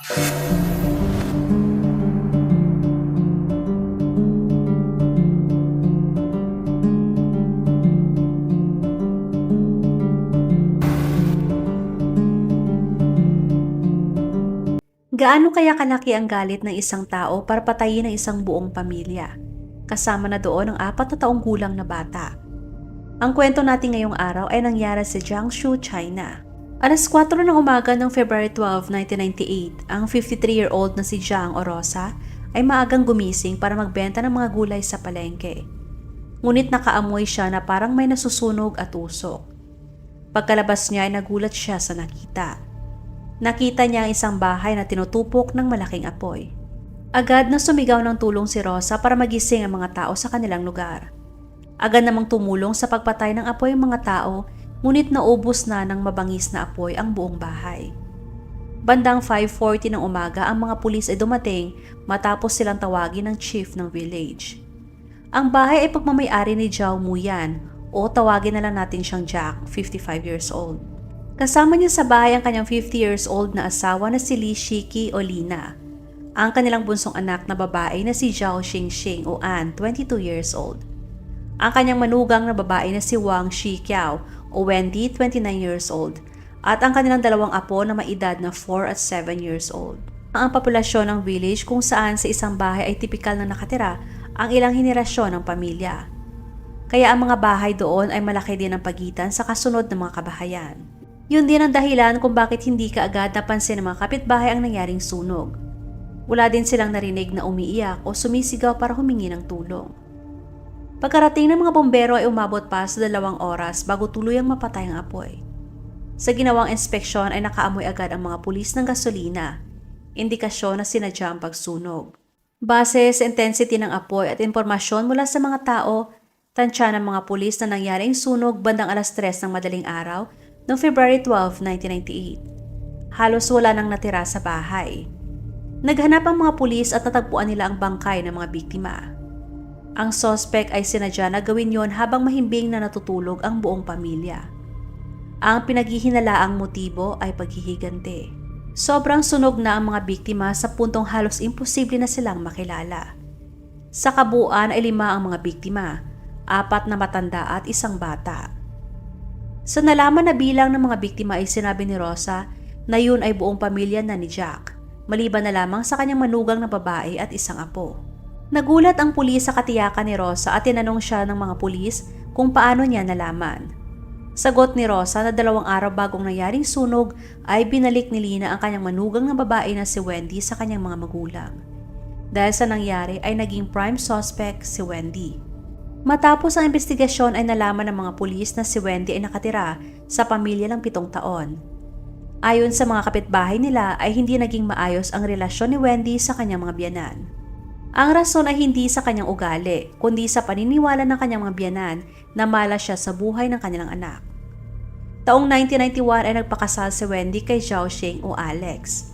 Gaano kaya kalaki ang galit ng isang tao para patayin ang isang buong pamilya? Kasama na doon ang apat na taong gulang na bata. Ang kwento natin ngayong araw ay nangyari sa Jiangsu, China. Alas 4 ng umaga ng February 12, 1998, ang 53-year-old na si Jiang Orosa ay maagang gumising para magbenta ng mga gulay sa palengke. Ngunit nakaamoy siya na parang may nasusunog at usok. Pagkalabas niya ay nagulat siya sa nakita. Nakita niya ang isang bahay na tinutupok ng malaking apoy. Agad na sumigaw ng tulong si Rosa para magising ang mga tao sa kanilang lugar. Agad namang tumulong sa pagpatay ng apoy ang mga tao, ngunit naubos na ng mabangis na apoy ang buong bahay. Bandang 5.40 ng umaga ang mga pulis ay dumating matapos silang tawagin ng chief ng village. Ang bahay ay pagmamayari ni Zhao Muyan o tawagin na lang natin siyang Jack, 55 years old. Kasama niya sa bahay ang kanyang 50 years old na asawa na si Li Shiki o Lina. Ang kanilang bunsong anak na babae na si Zhao Xingxing o An, 22 years old. Ang kanyang manugang na babae na si Wang Shikiao o Wendy, 29 years old. At ang kanilang dalawang apo na maedad na 4 at 7 years old. Ang populasyon ng village kung saan sa isang bahay ay tipikal na nakatira ang ilang henerasyon ng pamilya. Kaya ang mga bahay doon ay malaki din ang pagitan sa kasunod ng mga kabahayan. Yun din ang dahilan kung bakit hindi kaagad napansin ng mga kapitbahay ang nangyaring sunog. Wala din silang narinig na umiiyak o sumisigaw para humingi ng tulong. Pagkarating ng mga bombero ay umabot pa sa dalawang oras bago tuluyang mapatay ang apoy. Sa ginawang inspeksyon ay nakaamoy agad ang mga pulis ng gasolina, indikasyon na sinadya ang pagsunog. Base sa intensity ng apoy at impormasyon mula sa mga tao, tansya ng mga pulis na nangyaring sunog bandang alas 3 ng madaling araw noong February 12, 1998. Halos wala nang natira sa bahay. Naghanap ang mga pulis at natagpuan nila ang bangkay ng mga biktima. Ang sospek ay sinadya na gawin yon habang mahimbing na natutulog ang buong pamilya. Ang pinaghihinalaang motibo ay paghihigante. Sobrang sunog na ang mga biktima sa puntong halos imposible na silang makilala. Sa kabuuan ay lima ang mga biktima, apat na matanda at isang bata. Sa nalaman na bilang ng mga biktima ay sinabi ni Rosa na yun ay buong pamilya na ni Jack, maliban na lamang sa kanyang manugang na babae at isang apo. Nagulat ang pulis sa katiyakan ni Rosa at tinanong siya ng mga pulis kung paano niya nalaman. Sagot ni Rosa na dalawang araw bagong nangyaring sunog ay binalik ni Lina ang kanyang manugang na babae na si Wendy sa kanyang mga magulang. Dahil sa nangyari ay naging prime suspect si Wendy. Matapos ang investigasyon ay nalaman ng mga pulis na si Wendy ay nakatira sa pamilya ng pitong taon. Ayon sa mga kapitbahay nila ay hindi naging maayos ang relasyon ni Wendy sa kanyang mga biyanan. Ang rason ay hindi sa kanyang ugali, kundi sa paniniwala ng kanyang mga biyanan na malas siya sa buhay ng kanilang anak. Taong 1991 ay nagpakasal si Wendy kay Zhao Xing o Alex.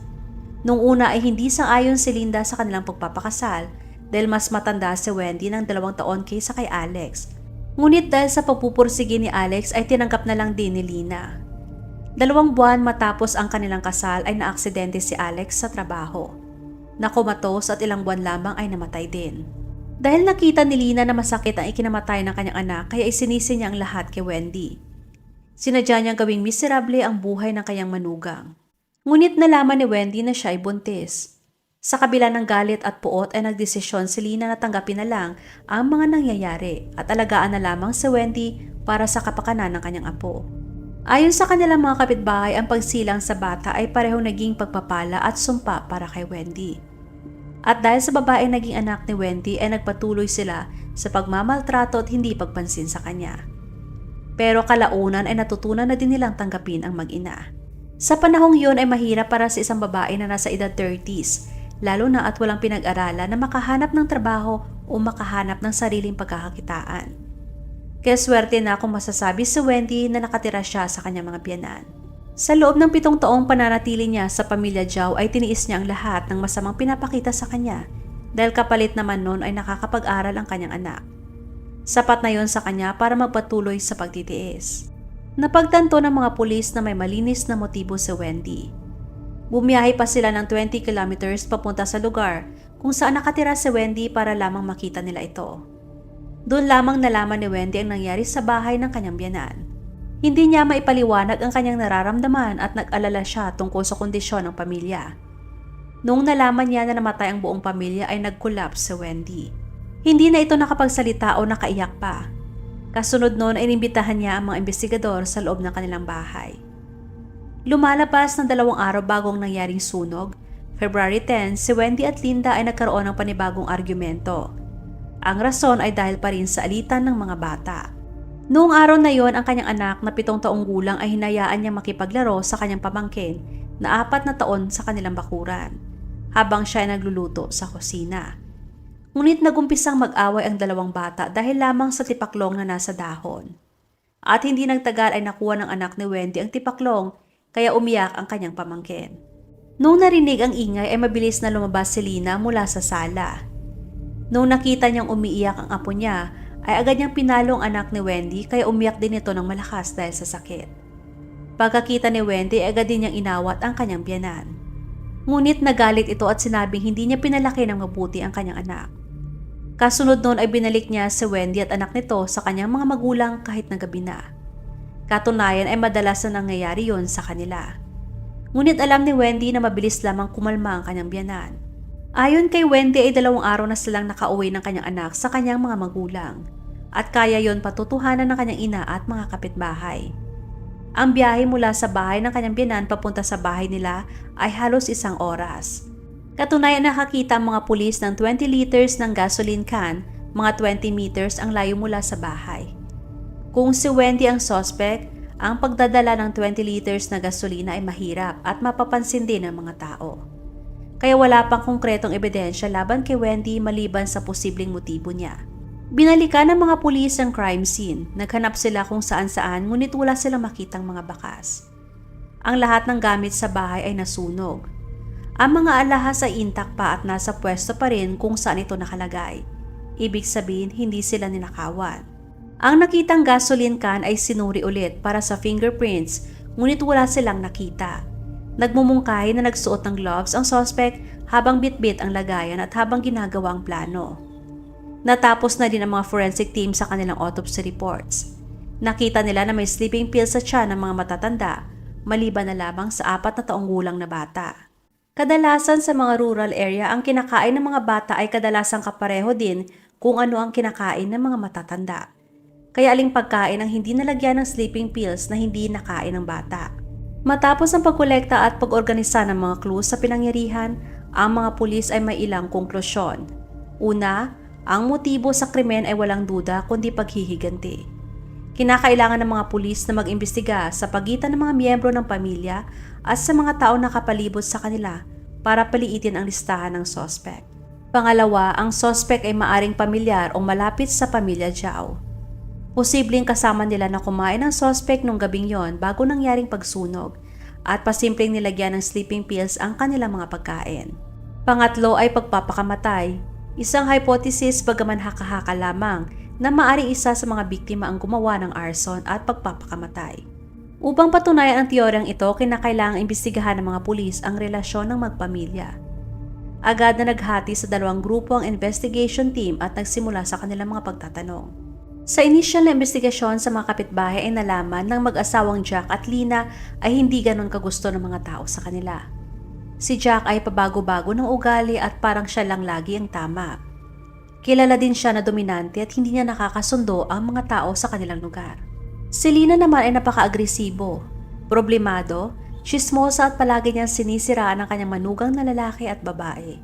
Nung una ay hindi sang-ayon si Linda sa kanilang pagpapakasal dahil mas matanda si Wendy ng dalawang taon kaysa kay Alex. Ngunit dahil sa pagpupursige ni Alex ay tinanggap na lang din ni Lina. Dalawang buwan matapos ang kanilang kasal ay naaksidente si Alex sa trabaho. Nakumatos at ilang buwan lamang ay namatay din. Dahil nakita ni Lina na masakit ang ikinamatay ng kanyang anak kaya isinisi niya ang lahat kay Wendy. Sinadya niyang gawing miserable ang buhay ng kanyang manugang. Ngunit nalaman ni Wendy na siya ay buntis. Sa kabila ng galit at puot ay nagdesisyon si Lina na tanggapin na lang ang mga nangyayari at alagaan na lamang si Wendy para sa kapakanan ng kanyang apo. Ayon sa kanilang mga kapitbahay, ang pagsilang sa bata ay parehong naging pagpapala at sumpa para kay Wendy. At dahil sa babae naging anak ni Wendy ay nagpatuloy sila sa pagmamaltrato at hindi pagpansin sa kanya. Pero kalaunan ay natutunan na din nilang tanggapin ang mag-ina. Sa panahong yun ay mahirap para sa isang babae na nasa edad 30s, lalo na at walang pinag-aralan na makahanap ng trabaho o makahanap ng sariling pagkakakitaan. Kaya swerte na kung masasabi si Wendy na nakatira siya sa kanyang mga biyanan. Sa loob ng pitong taong pananatili niya sa pamilya Zhao ay tiniis niya ang lahat ng masamang pinapakita sa kanya dahil kapalit naman noon ay nakakapag-aral ang kanyang anak. Sapat na yon sa kanya para magpatuloy sa pagtitiis. Napagtanto ng mga pulis na may malinis na motibo si Wendy. Bumiyahe pa sila ng 20 kilometers papunta sa lugar kung saan nakatira si Wendy para lamang makita nila ito. Doon lamang nalaman ni Wendy ang nangyari sa bahay ng kanyang biyanan. Hindi niya maipaliwanag ang kanyang nararamdaman at nag-alala siya tungkol sa kondisyon ng pamilya. Noong nalaman niya na namatay ang buong pamilya ay nag-collapse si Wendy. Hindi na ito nakapagsalita o nakaiyak pa. Kasunod noon ay inimbitahan niya ang mga investigador sa loob ng kanilang bahay. Lumalabas ng dalawang araw bagong nangyaring sunog, February 10, si Wendy at Linda ay nagkaroon ng panibagong argumento. Ang rason ay dahil pa rin sa alitan ng mga bata. Noong araw na yon, ang kanyang anak na pitong taong gulang ay hinayaan niya makipaglaro sa kanyang pamangkin na apat na taon sa kanilang bakuran, habang siya ay nagluluto sa kusina. Ngunit nagumpisang mag-away ang dalawang bata dahil lamang sa tipaklong na nasa dahon. At hindi nagtagal ay nakuha ng anak ni Wendy ang tipaklong kaya umiyak ang kanyang pamangkin. Noong narinig ang ingay ay mabilis na lumabas si Lina mula sa sala. Noong nakita niyang umiiyak ang apo niya, ay agad niyang pinalo ang anak ni Wendy kaya umiyak din ito ng malakas dahil sa sakit. Pagkakita ni Wendy ay agad din niyang inawat ang kanyang biyanan. Ngunit nagalit ito at sinabing hindi niya pinalaki ng mabuti ang kanyang anak. Kasunod noon ay binalik niya si Wendy at anak nito sa kanyang mga magulang kahit na gabi na. Katunayan ay madalas na nangyayari yon sa kanila. Ngunit alam ni Wendy na mabilis lamang kumalma ang kanyang biyanan. Ayon kay Wendy ay dalawang araw na silang nakauwi ng kanyang anak sa kanyang mga magulang at kaya yon patutuhanan ng kanyang ina at mga kapitbahay. Ang biyahe mula sa bahay ng kanyang biyanan papunta sa bahay nila ay halos isang oras. Katunayan nakakita ang mga pulis ng 20 liters ng gasoline can, mga 20 meters ang layo mula sa bahay. Kung si Wendy ang suspect, ang pagdadala ng 20 liters na gasolina ay mahirap at mapapansin din ng mga tao. Kaya wala pang konkretong ebidensya laban kay Wendy maliban sa posibleng motibo niya. Binalikan ng mga pulis ang crime scene. Naghanap sila kung saan-saan ngunit wala silang makitang mga bakas. Ang lahat ng gamit sa bahay ay nasunog. Ang mga alahas ay intact pa at nasa pwesto pa rin kung saan ito nakalagay. Ibig sabihin hindi sila ninakawan. Ang nakitang gasoline can ay sinuri ulit para sa fingerprints ngunit wala silang nakita. Nagmumungkahi na nagsuot ng gloves ang suspect habang bitbit ang lagayan at habang ginagawa ang plano. Natapos na din ang mga forensic team sa kanilang autopsy reports. Nakita nila na may sleeping pills sa tiyan ng mga matatanda maliban na lamang sa apat na taong gulang na bata. Kadalasan sa mga rural area ang kinakain ng mga bata ay kadalasang kapareho din kung ano ang kinakain ng mga matatanda. Kaya aling pagkain ang hindi nalagyan ng sleeping pills na hindi nakain ng bata. Matapos ang pagkolekta at pag-organisa ng mga clues sa pinangyarihan, ang mga pulis ay may ilang konklusyon. Una, ang motibo sa krimen ay walang duda kundi paghihiganti. Kinakailangan ng mga pulis na mag-imbestiga sa pagitan ng mga miyembro ng pamilya at sa mga tao na kapalibot sa kanila para paliitin ang listahan ng sospek. Pangalawa, ang sospek ay maaring pamilyar o malapit sa pamilya Jiao. Posibleng kasama nila na kumain ng suspect nung gabing yon bago nangyaring pagsunog at pasimpleng nilagyan ng sleeping pills ang kanilang mga pagkain. Pangatlo ay pagpapakamatay, isang hypothesis bagaman haka-haka lamang na maari isa sa mga biktima ang gumawa ng arson at pagpapakamatay. Upang patunayan ang teoryang ito, kinakailangang imbestigahan ng mga pulis ang relasyon ng magpamilya. Agad na naghati sa dalawang grupo ang investigation team at nagsimula sa kanilang mga pagtatanong. Sa initial na investigasyon sa mga kapitbahay ay nalaman ng mag-asawang Jack at Lina ay hindi ganon kagusto ng mga tao sa kanila. Si Jack ay pabago-bago ng ugali at parang siya lang lagi ang tama. Kilala din siya na dominante at hindi niya nakakasundo ang mga tao sa kanilang lugar. Si Lina naman ay napaka-agresibo, problemado, chismosa at palagi niyang sinisiraan ang kanyang manugang na lalaki at babae.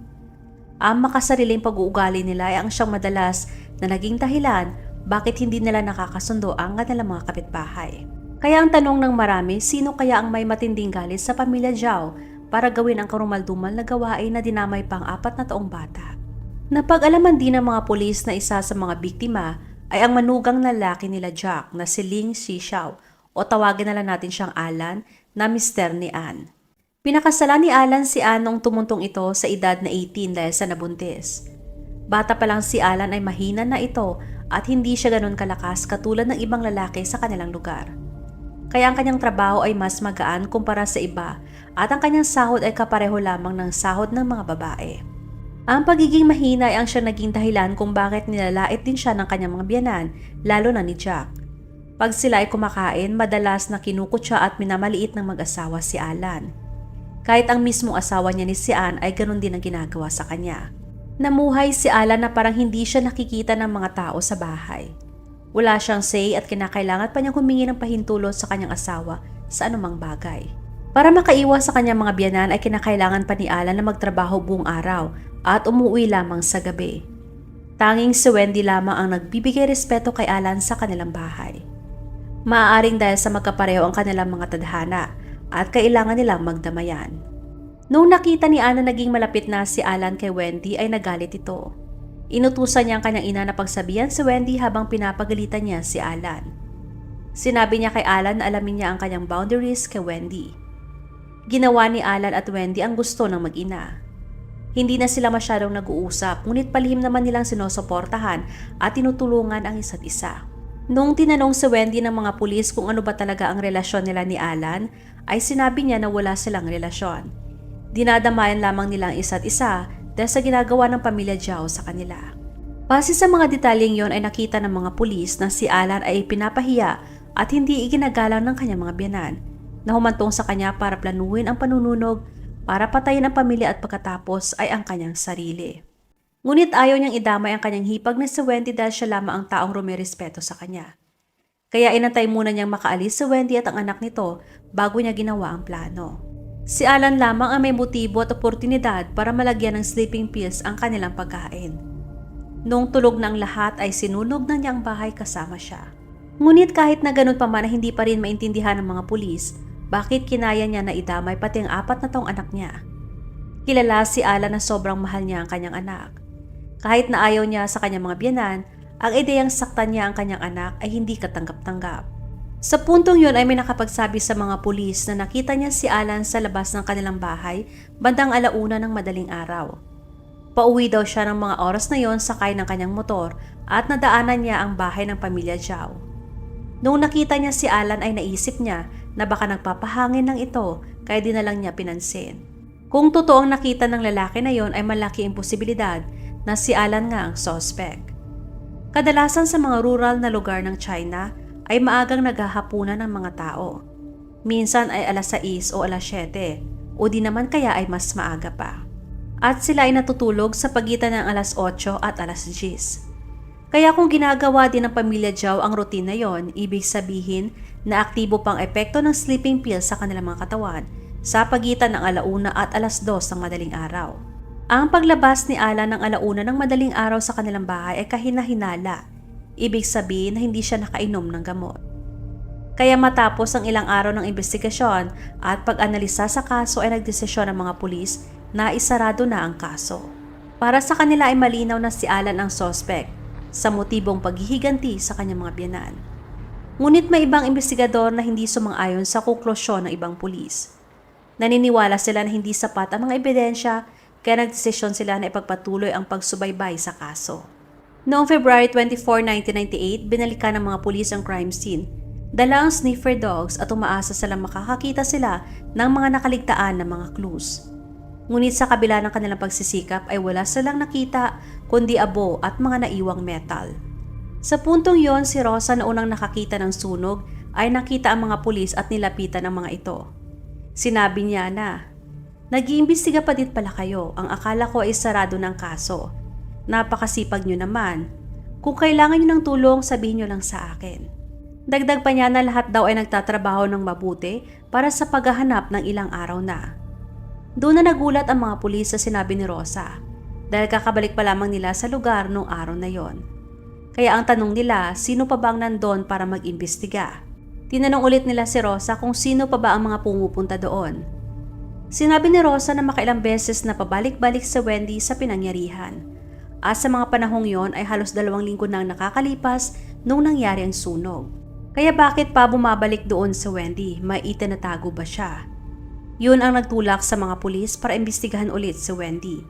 Ang makasariling pag-uugali nila ay ang siyang madalas na naging dahilan bakit hindi nila nakakasundo ang kanilang mga kapitbahay. Kaya ang tanong ng marami, sino kaya ang may matinding galit sa pamilya Zhao para gawin ang karumaldumal na gawain na dinamay pang apat na taong bata? Napag-alaman din ng mga pulis na isa sa mga biktima ay ang manugang na lalaki nila Jack na si Ling Xixiao o tawagin na lang natin siyang Alan na mister ni Anne. Pinakasala ni Alan si Anne noong tumuntong ito sa edad na 18 dahil sa nabuntis. Bata pa lang si Alan ay mahina na ito at hindi siya ganun kalakas katulad ng ibang lalaki sa kanilang lugar. Kaya ang kanyang trabaho ay mas magaan kumpara sa iba at ang kanyang sahod ay kapareho lamang ng sahod ng mga babae. Ang pagiging mahina ay ang siya naging dahilan kung bakit nilalait din siya ng kanyang mga biyanan, lalo na ni Jack. Pag sila ay kumakain, madalas na kinukutsa at minamaliit ng mag-asawa si Alan. Kahit ang mismong asawa niya ni si Ann ay ganun din ang ginagawa sa kanya. Namuhay si Alan na parang hindi siya nakikita ng mga tao sa bahay. Wala siyang say at kinakailangan pa niyang humingi ng pahintulot sa kanyang asawa sa anumang bagay. Para makaiwas sa kanyang mga biyanan ay kinakailangan pa ni Alan na magtrabaho buong araw at umuwi lamang sa gabi. Tanging si Wendy lamang ang nagbibigay respeto kay Alan sa kanilang bahay. Maaaring dahil sa magkapareho ang kanilang mga tadhana at kailangan nilang magdamayan. Nung nakita ni Ana naging malapit na si Alan kay Wendy ay nagalit ito. Inutusan niya ang kanyang ina na pagsabihan si Wendy habang pinapagalitan niya si Alan. Sinabi niya kay Alan na alamin niya ang kanyang boundaries kay Wendy. Ginawa ni Alan at Wendy ang gusto ng mag-ina. Hindi na sila masyadong nag-uusap ngunit palihim naman nilang sinusuportahan at tinutulungan ang isa't isa. Nung tinanong si Wendy ng mga pulis kung ano ba talaga ang relasyon nila ni Alan, ay sinabi niya na wala silang relasyon. Dinadamayan lamang nila ang isa't isa dahil sa ginagawa ng pamilya Zhao sa kanila. Base sa mga detalyeng yon ay nakita ng mga pulis na si Alan ay pinapahiya at hindi iginagalang ng kanyang mga biyanan na humantong sa kanya para planuhin ang panununog para patayin ang pamilya at pagkatapos ay ang kanyang sarili. Ngunit ayaw niyang idamay ang kanyang hipag na si Wendy dahil siya lamang ang taong rumirespeto sa kanya. Kaya inantay muna niyang makaalis si Wendy at ang anak nito bago niya ginawa ang plano. Si Alan lamang ang may motibo at oportunidad para malagyan ng sleeping pills ang kanilang pagkain. Nung tulog ng lahat ay sinunog na niya ang bahay kasama siya. Ngunit kahit na ganun pa man hindi pa rin maintindihan ng mga pulis bakit kinaya niya na idamay pati ang apat na taong anak niya. Kilala si Alan na sobrang mahal niya ang kanyang anak. Kahit na ayaw niya sa kanyang mga biyanan, ang ideyang saktan niya ang kanyang anak ay hindi katanggap-tanggap. Sa puntong yun ay may nakapagsabi sa mga pulis na nakita niya si Alan sa labas ng kanilang bahay bandang alauna ng madaling araw. Pauwi daw siya ng mga oras na yon sakay ng kanyang motor at nadaanan niya ang bahay ng pamilya Zhao. Nung nakita niya si Alan ay naisip niya na baka nagpapahangin ng ito kaya di na lang niya pinansin. Kung totoong nakita ng lalaki na yon ay malaki ang posibilidad na si Alan nga ang suspect. Kadalasan sa mga rural na lugar ng China ay maagang naghahapunan ng mga tao. Minsan ay alas 6 o alas 7 o di naman kaya ay mas maaga pa. At sila ay natutulog sa pagitan ng alas 8 at alas 10. Kaya kung ginagawa din ng pamilya Zhao ang routine na yon, ibig sabihin na aktibo pang epekto ng sleeping pill sa kanilang mga katawan sa pagitan ng alauna at alas 2 ng madaling araw. Ang paglabas ni Alan ng alauna ng madaling araw sa kanilang bahay ay kahina-hinala. Ibig sabihin na hindi siya nakainom ng gamot. Kaya matapos ang ilang araw ng investigasyon at pag-analisa sa kaso ay nagdesisyon ng mga pulis na isarado na ang kaso. Para sa kanila ay malinaw na si Alan ang sospek sa motibong paghihiganti sa kanyang mga biyanan. Ngunit may ibang investigador na hindi sumang-ayon sa konklusyon ng ibang pulis. Naniniwala sila na hindi sapat ang mga ebidensya kaya nagdesisyon sila na ipagpatuloy ang pagsubaybay sa kaso. Noong February 24, 1998, binalikan ng mga pulis ang crime scene. Dala ang sniffer dogs at umaasa sila makakakita sila ng mga nakaligtaan na mga clues. Ngunit sa kabila ng kanilang pagsisikap ay wala silang nakita kundi abo at mga naiwang metal. Sa puntong yon si Rosa na unang nakakita ng sunog ay nakita ang mga pulis at nilapitan ang mga ito. Sinabi niya na Nag-iimbestiga pa din pala kayo. Ang akala ko ay sarado ng kaso. Napakasipag nyo naman. Kung kailangan nyo ng tulong, sabihin nyo lang sa akin. Dagdag pa niya na lahat daw ay nagtatrabaho ng mabuti para sa paghahanap ng ilang araw na. Doon na nagulat ang mga pulis sa sinabi ni Rosa dahil kakabalik pa lamang nila sa lugar noong araw na yon. Kaya ang tanong nila, sino pa ba ang nandun para mag-imbestiga? Tinanong ulit nila si Rosa kung sino pa ba ang mga pumupunta doon Sinabi ni Rosa na makailang beses na pabalik-balik sa Wendy sa pinangyarihan. At sa mga panahong yon ay halos dalawang linggo nang nakakalipas nung nangyari ang sunog. Kaya bakit pa bumabalik doon sa Wendy? May itinatago ba siya? Yun ang nagtulak sa mga pulis para imbestigahan ulit si Wendy.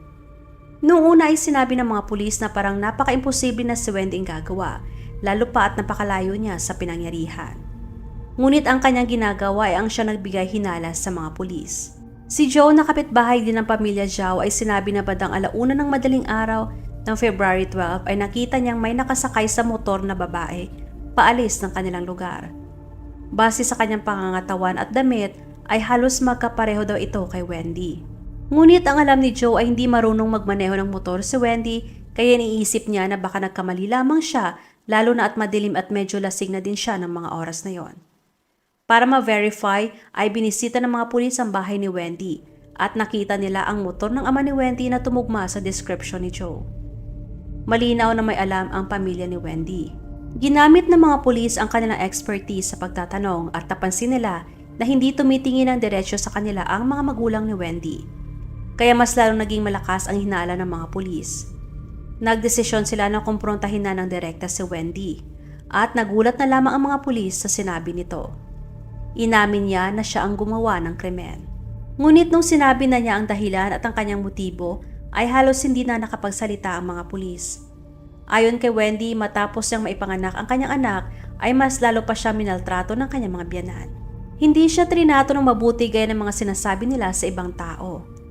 Noong una ay sinabi ng mga pulis na parang napaka-imposible na si Wendy ang gagawa, lalo pa at napakalayo niya sa pinangyarihan. Ngunit ang kanyang ginagawa ay ang siya nagbigay hinala sa mga pulis. Si Joe na kapitbahay din ng pamilya Zhao ay sinabi na badang alauna ng madaling araw ng February 12 ay nakita niyang may nakasakay sa motor na babae paalis ng kanilang lugar. Base sa kanyang pangangatawan at damit ay halos magkapareho daw ito kay Wendy. Ngunit ang alam ni Joe ay hindi marunong magmaneho ng motor si Wendy kaya iniisip niya na baka nagkamali lamang siya lalo na at madilim at medyo lasing na din siya ng mga oras na yon. Para ma-verify ay binisita ng mga pulis ang bahay ni Wendy at nakita nila ang motor ng ama ni Wendy na tumugma sa description ni Joe. Malinaw na may alam ang pamilya ni Wendy. Ginamit ng mga pulis ang kanilang expertise sa pagtatanong at napansin nila na hindi tumitingin ng diretsyo sa kanila ang mga magulang ni Wendy. Kaya mas lalong naging malakas ang hinala ng mga pulis. Nagdesisyon sila na kumprontahin na ng direkta si Wendy at nagulat na lamang ang mga pulis sa sinabi nito. Inamin niya na siya ang gumawa ng krimen. Ngunit nung sinabi na niya ang dahilan at ang kanyang motibo, ay halos hindi na nakapagsalita ang mga pulis. Ayon kay Wendy, matapos niyang maipanganak ang kanyang anak, ay mas lalo pa siya minaltrato ng kanyang mga biyanan. Hindi siya trinato ng mabuti gaya ng mga sinasabi nila sa ibang tao.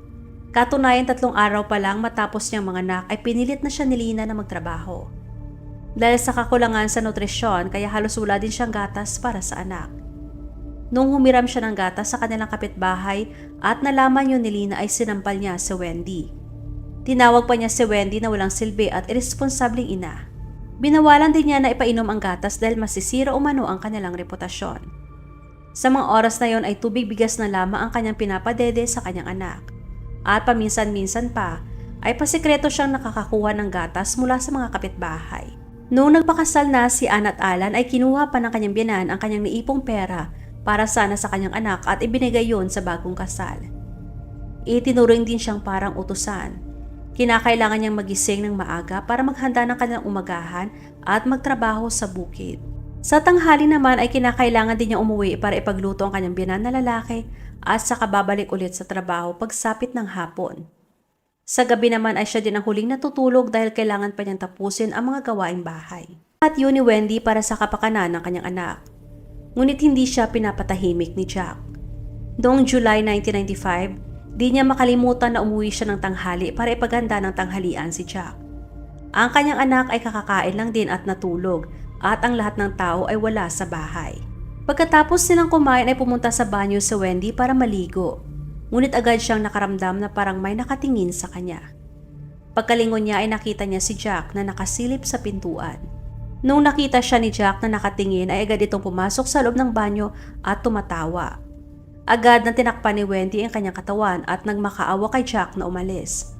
Katunayan tatlong araw pa lang matapos niyang mga anak ay pinilit na siya ni Lina na magtrabaho. Dahil sa kakulangan sa nutrisyon kaya halos wala din siyang gatas para sa anak. Nung humiram siya ng gatas sa kanilang kapitbahay at nalaman yun ni Lina ay sinampal niya si Wendy. Tinawag pa niya si Wendy na walang silbi at irresponsabling ina. Binawalan din niya na ipainom ang gatas dahil masisira umano ang kanilang reputasyon. Sa mga oras na yon ay tubig bigas na lamang ang kanyang pinapadede sa kanyang anak. At paminsan-minsan pa ay pasikreto siyang nakakakuha ng gatas mula sa mga kapitbahay. Noong nagpakasal na si Ann at Alan ay kinuha pa ng kanyang biyanan ang kanyang naipong pera para sana sa kanyang anak at ibinigay yon sa bagong kasal. Itinuring din siyang parang utusan. Kinakailangan niyang magising ng maaga para maghanda ng kanyang umagahan at magtrabaho sa bukid. Sa tanghali naman ay kinakailangan din niyang umuwi para ipagluto ang kanyang biyanan na lalaki at saka babalik ulit sa trabaho pagsapit ng hapon. Sa gabi naman ay siya din ang huling natutulog dahil kailangan pa niyang tapusin ang mga gawaing bahay. At yun ni Wendy para sa kapakanan ng kanyang anak ngunit hindi siya pinapatahimik ni Jack. Noong July 1995, di niya makalimutan na umuwi siya ng tanghali para ipaganda ng tanghalian si Jack. Ang kanyang anak ay kakakain lang din at natulog at ang lahat ng tao ay wala sa bahay. Pagkatapos nilang kumain ay pumunta sa banyo si Wendy para maligo. Ngunit agad siyang nakaramdam na parang may nakatingin sa kanya. Pagkalingon niya ay nakita niya si Jack na nakasilip sa pintuan. Nung nakita siya ni Jack na nakatingin ay agad itong pumasok sa loob ng banyo at tumatawa. Agad na tinakpan ni Wendy ang kanyang katawan at nagmakaawa kay Jack na umalis.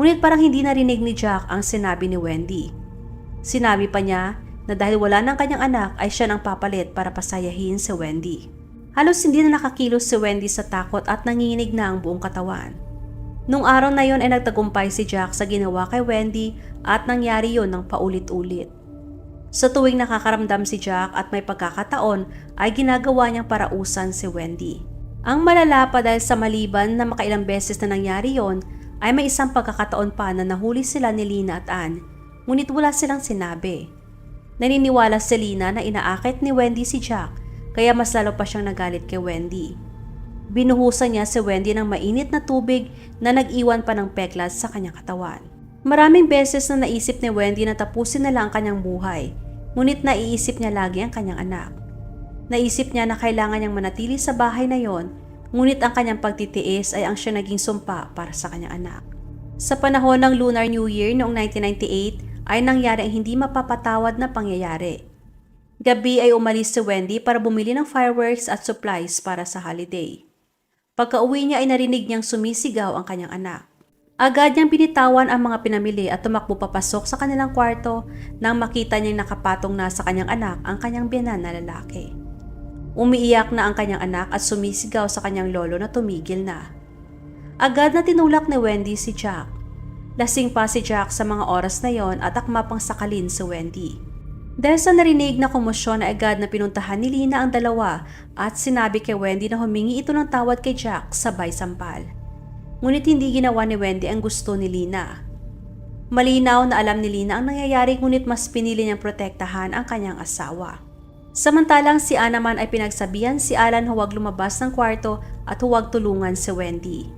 Ngunit parang hindi narinig ni Jack ang sinabi ni Wendy. Sinabi pa niya na dahil wala ng kanyang anak ay siya nang papalit para pasayahin si Wendy. Halos hindi na nakakilos si Wendy sa takot at nanginginig na ang buong katawan. Nung araw na yon ay nagtagumpay si Jack sa ginawa kay Wendy at nangyari yon ng paulit-ulit. Sa tuwing nakakaramdam si Jack at may pagkakataon ay ginagawa niyang parausan si Wendy. Ang malala pa dahil sa maliban na makailang beses na nangyari yon ay may isang pagkakataon pa na nahuli sila ni Lina at Ann ngunit wala silang sinabi. Naniniwala si Lina na inaakit ni Wendy si Jack kaya mas lalo pa siyang nagalit kay Wendy. Binuhusan niya si Wendy ng mainit na tubig na nag-iwan pa ng peklas sa kanyang katawan. Maraming beses na naisip ni Wendy na tapusin na lang ang kanyang buhay, ngunit naiisip niya lagi ang kanyang anak. Naisip niya na kailangan niyang manatili sa bahay na yon, ngunit ang kanyang pagtitiis ay ang siya naging sumpa para sa kanyang anak. Sa panahon ng Lunar New Year noong 1998 ay nangyari ang hindi mapapatawad na pangyayari. Gabi ay umalis si Wendy para bumili ng fireworks at supplies para sa holiday. Pagka-uwi niya ay narinig niyang sumisigaw ang kanyang anak. Agad niyang binitawan ang mga pinamili at tumakbo papasok sa kanilang kwarto nang makita niyang nakapatong na sa kanyang anak ang kanyang biyanan na lalaki. Umiiyak na ang kanyang anak at sumisigaw sa kanyang lolo na tumigil na. Agad na tinulak ni Wendy si Jack. Lasing pa si Jack sa mga oras na yon at akma pang sakalin si Wendy. Dahil sa narinig na komosyon na agad na pinuntahan ni Lina ang dalawa at sinabi kay Wendy na humingi ito ng tawad kay Jack sabay sampal. Ngunit hindi ginawa ni Wendy ang gusto ni Lina. Malinaw na alam ni Lina ang nangyayari ngunit mas pinili niyang protektahan ang kanyang asawa. Samantalang si Anna naman ay pinagsabihan si Alan huwag lumabas ng kwarto at huwag tulungan si Wendy.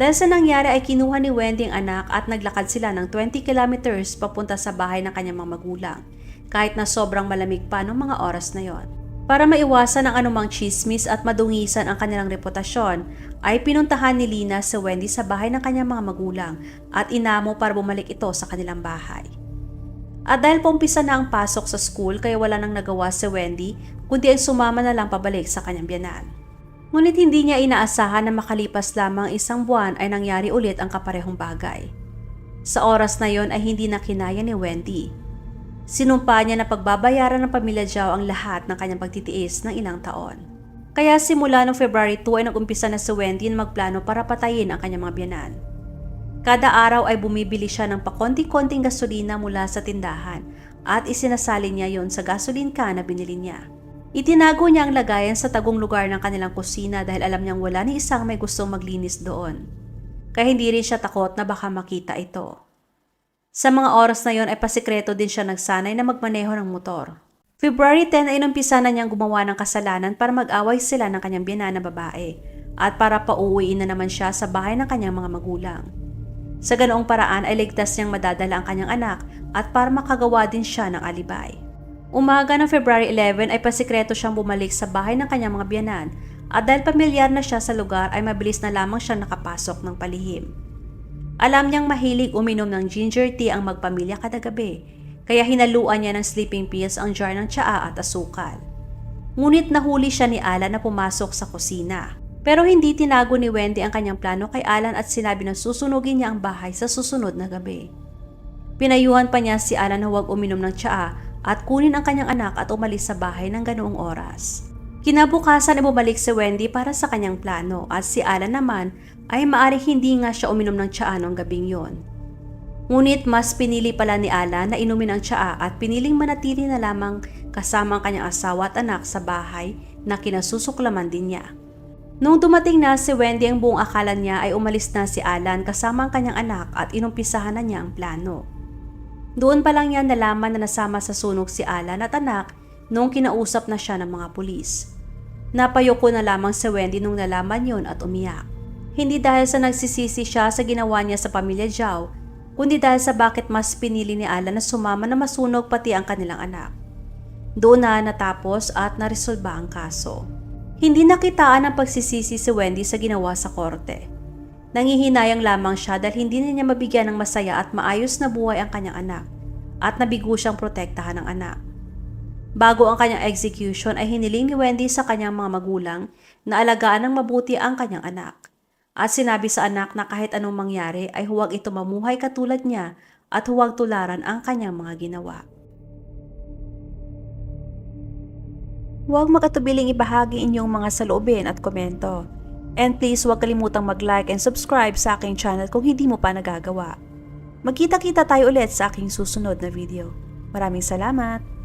Dahil sa nangyari ay kinuha ni Wendy ang anak at naglakad sila ng 20 kilometers papunta sa bahay ng kanyang mga magulang kahit na sobrang malamig pa noong mga oras na yon. Para maiwasan ang anumang chismis at madungisan ang kanilang reputasyon, ay pinuntahan ni Lina si Wendy sa bahay ng kanyang mga magulang at inamo para bumalik ito sa kanilang bahay. At dahil pumpisa na ang pasok sa school kaya wala nang nagawa si Wendy kundi ay sumama na lang pabalik sa kanyang biyanan. Ngunit hindi niya inaasahan na makalipas lamang isang buwan ay nangyari ulit ang kaparehong bagay. Sa oras na yon ay hindi na kinaya ni Wendy. Sinumpa niya na pagbabayaran ng pamilya Zhao ang lahat ng kanyang pagtitiis ng ilang taon. Kaya simula noong February 2 ay nag-umpisa na si Wendy na magplano para patayin ang kanyang mga biyanan. Kada araw ay bumibili siya ng pakonti-konting gasolina mula sa tindahan at isinasali niya yon sa gasoline can na binili niya. Itinago niya ang lagayan sa tagong lugar ng kanilang kusina dahil alam niyang wala ni isang may gustong maglinis doon. Kaya hindi rin siya takot na baka makita ito. Sa mga oras na yon ay pasikreto din siya nagsanay na magmaneho ng motor. February 10 ay inumpisa na niyang gumawa ng kasalanan para mag-away sila ng kanyang biyanan na babae at para pauwiin na naman siya sa bahay ng kanyang mga magulang. Sa ganoong paraan ay ligtas niyang madadala ang kanyang anak at para makagawa din siya ng alibay. Umaga ng February 11 ay pasikreto siyang bumalik sa bahay ng kanyang mga biyanan at dahil pamilyar na siya sa lugar ay mabilis na lamang siyang nakapasok ng palihim. Alam niyang mahilig uminom ng ginger tea ang magpamilya kada gabi, kaya hinaluan niya ng sleeping pills ang jar ng tsaa at asukal. Ngunit nahuli siya ni Alan na pumasok sa kusina. Pero hindi tinago ni Wendy ang kanyang plano kay Alan at sinabi na susunugin niya ang bahay sa susunod na gabi. Pinayuhan pa niya si Alan na huwag uminom ng tsaa at kunin ang kanyang anak at umalis sa bahay ng ganoong oras. Kinabukasan ay bumalik si Wendy para sa kanyang plano at si Alan naman ay maari hindi nga siya uminom ng tsaa noong gabing yon. Ngunit mas pinili pala ni Alan na inumin ang tsaa at piniling manatili na lamang kasama ang kanyang asawa at anak sa bahay na kinasusuklaman din niya. Nung dumating na si Wendy ang buong akala niya ay umalis na si Alan kasama ang kanyang anak at inumpisahan na niya ang plano. Doon pa lang niya nalaman na nasama sa sunog si Alan at anak nung kinausap na siya ng mga pulis. Napayoko na lamang si Wendy nung nalaman yon at umiyak. Hindi dahil sa nagsisisi siya sa ginawa niya sa pamilya Zhao, kundi dahil sa bakit mas pinili ni Alan na sumama na masunog pati ang kanilang anak. Doon na natapos at naresolba ang kaso. Hindi nakitaan ang pagsisisi si Wendy sa ginawa sa korte. Nangihinayang lamang siya dahil hindi na niya mabigyan ng masaya at maayos na buhay ang kanyang anak at nabigo siyang protektahan ng anak. Bago ang kanyang execution ay hiniling ni Wendy sa kanyang mga magulang na alagaan ng mabuti ang kanyang anak. At sinabi sa anak na kahit anong mangyari ay huwag ito mamuhay katulad niya at huwag tularan ang kanyang mga ginawa. Huwag makatubiling ibahagi inyong mga saloobin at komento. And please huwag kalimutang mag-like and subscribe sa aking channel kung hindi mo pa nagagawa. Magkita-kita tayo ulit sa aking susunod na video. Maraming salamat!